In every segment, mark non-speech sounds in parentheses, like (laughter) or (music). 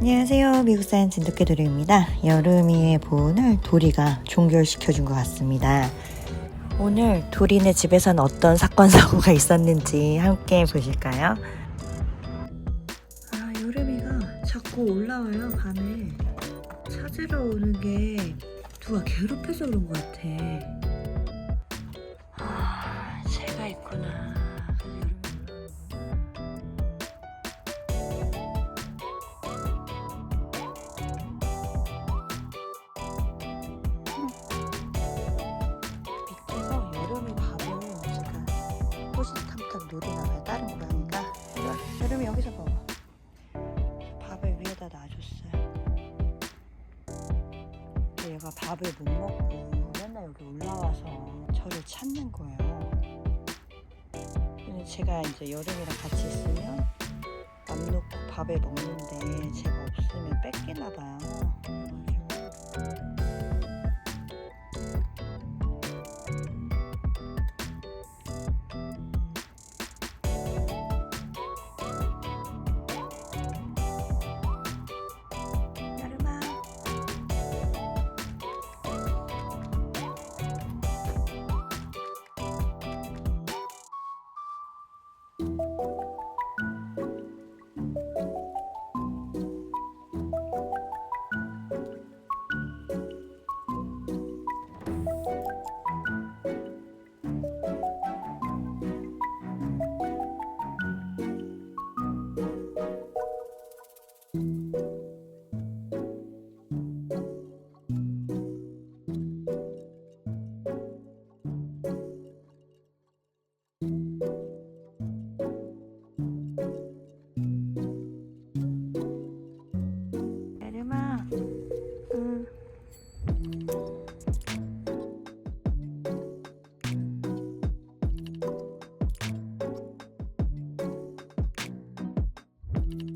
안녕하세요. 미국산 진돗개돌이입니다. 여름이의 보온을 도리가 종결시켜준 것 같습니다. 오늘 도리네 집에선 어떤 사건 (laughs) 사고가 있었는지 함께 보실까요? 아 여름이가 자꾸 올라와요 밤에 찾으러 오는 게 누가 괴롭혀서 그런 것 같아. 아 얘가 밥을 못 먹고 맨날 여기 올라와서 저를 찾는 거예요. 근데 제가 이제 여름이랑 같이 있으면 맘 놓고 밥을 먹는데 제가 없으면 뺏기나 봐요 여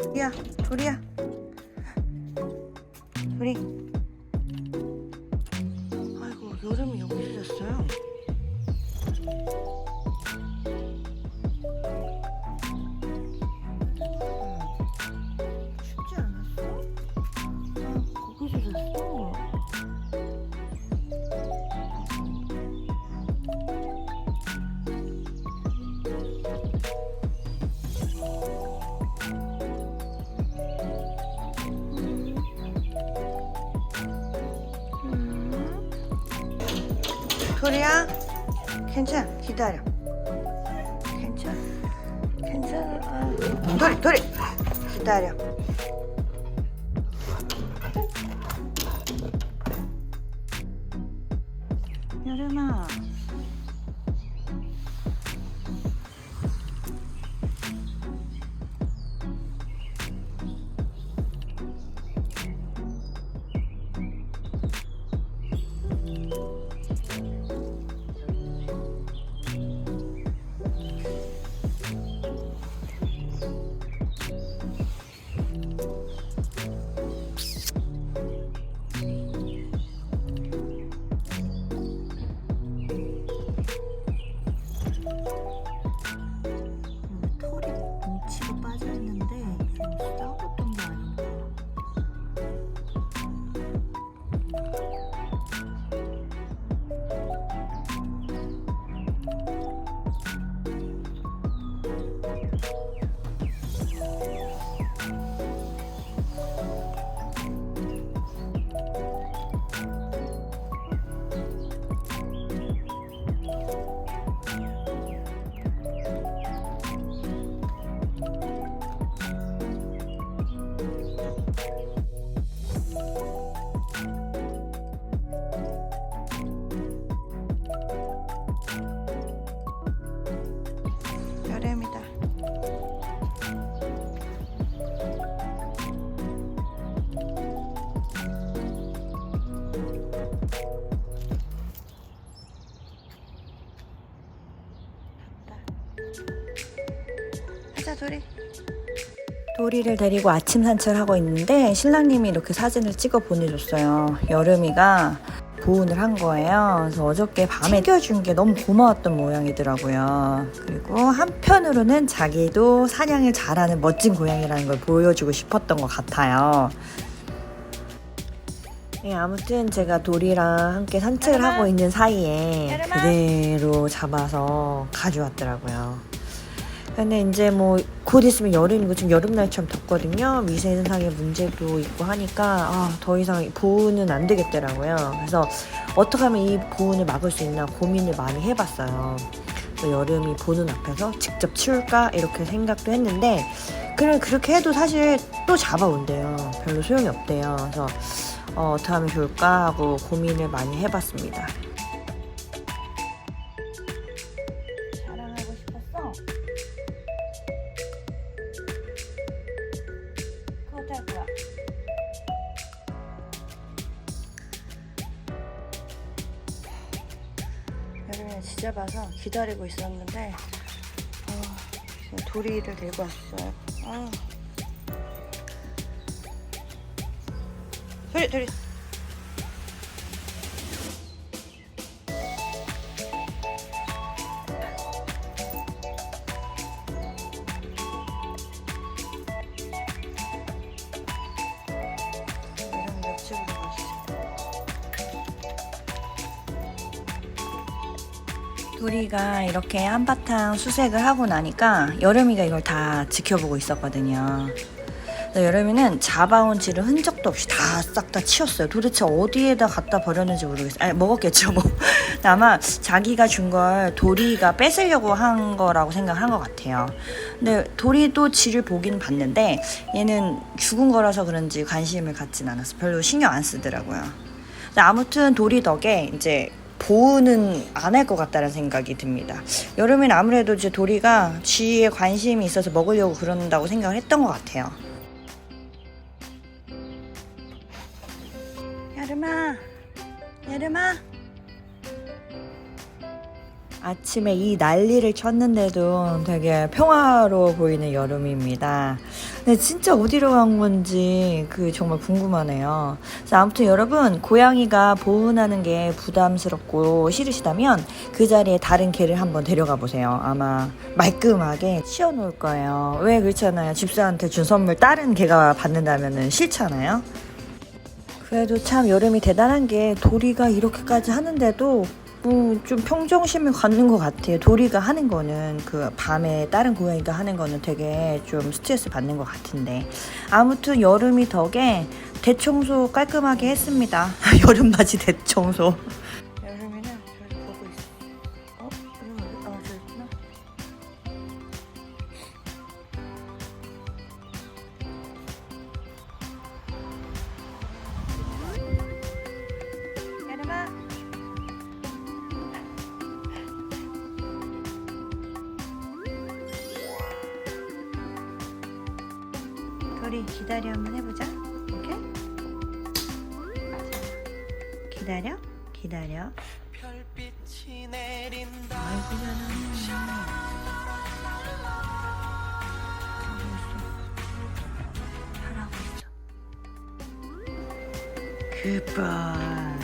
도리야 도리야. 도리 아이고 여름이 여기 있었어요 도리야, 괜찮아. 기다려. 괜찮아. 괜찮아. 아. 도리, 도리. 기다려. 가자 도리. 도리를 데리고 아침 산책하고 있는데 신랑님이 이렇게 사진을 찍어 보내줬어요. 여름이가 보온을 한 거예요. 그래서 어저께 밤에 챙겨준 게 너무 고마웠던 모양이더라고요. 그리고 한편으로는 자기도 사냥을 잘하는 멋진 고양이라는 걸 보여주고 싶었던 것 같아요. 네, 아무튼 제가 돌이랑 함께 산책을. 하고 있는 사이에. 그대로 잡아서 가져왔더라고요. 근데 이제 뭐 곧 있으면 여름이고 지금 여름날처럼 덥거든요. 위생상의 문제도 있고 하니까 아, 더 이상 보온은 안 되겠더라고요. 그래서 어떻게 하면 이 보온을 막을 수 있나 고민을 많이 해봤어요. 여름이 보는 앞에서 직접 치울까 이렇게 생각도 했는데 그냥 그렇게 해도 사실 또 잡아온대요. 별로 소용이 없대요. 그래서 어, 어떻게 하면 좋을까 하고 고민을 많이 해봤습니다. 자랑하고 싶었어? 그거 할 거야. 여름에 진짜 봐서 기다리고 있었는데 어, 지금 도리를 들고 왔어요. 아. 도리 도리. 도리가 이렇게 한바탕 수색을 하고 나니까 여름이가 이걸 다 지켜보고 있었거든요. 여름이는 잡아온 지를 흔적도 없이 다 싹 다 치웠어요. 도대체 어디에다 갖다 버렸는지 모르겠어요. 아니, 먹었겠죠, 뭐. 아마 자기가 준 걸 도리가 뺏으려고 한 거라고 생각한 것 같아요. 근데 도리도 지를 보긴 봤는데 얘는 죽은 거라서 그런지 관심을 갖진 않았어. 별로 신경 안 쓰더라고요. 아무튼 도리 덕에 이제 보호는 안 할 것 같다는 생각이 듭니다. 여름에는 아무래도 이제 도리가 쥐에 관심이 있어서 먹으려고 그런다고 생각을 했던 것 같아요. 여름아, 여름아. 아침에 이 난리를 쳤는데도 되게 평화로워 보이는 여름입니다. 근데 진짜 어디로 간 건지 그 정말 궁금하네요. 그래서 아무튼 여러분 고양이가 보온하는 게 부담스럽고 싫으시다면 그 자리에 다른 개를 한번 데려가 보세요. 아마 말끔하게 치워놓을 거예요. 왜 그렇잖아요. 집사한테 준 선물 다른 개가 받는다면 싫잖아요. 그래도 참 여름이 대단한 게 도리가 이렇게까지 하는데도 뭐 좀 평정심을 갖는 것 같아요. 도리가 하는 거는 그 밤에 다른 고양이가 하는 거는 되게 좀 스트레스 받는 것 같은데 아무튼 여름이 덕에 대청소 깔끔하게 했습니다. (laughs) 여름맞이 대청소. 도리 기다려 한번 해보자. 오케이? 기다려, 기다려. 별빛이 내린다 아이고 잘하네. 잘하고 있어. 잘하고 있어. 굿바이.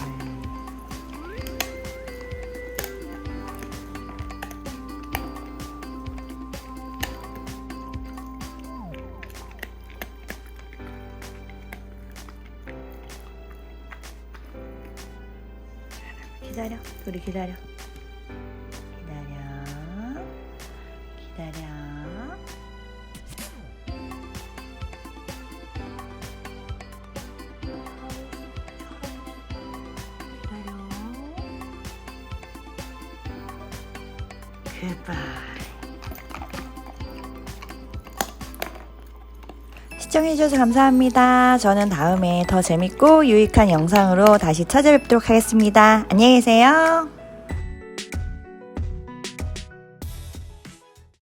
기다려. 우리 기다려. 기다려. 기다려. 기다려. 굿바 시청해주셔서 감사합니다. 저는 다음에 더 재밌고 유익한 영상으로 다시 찾아뵙도록 하겠습니다. 안녕히 계세요.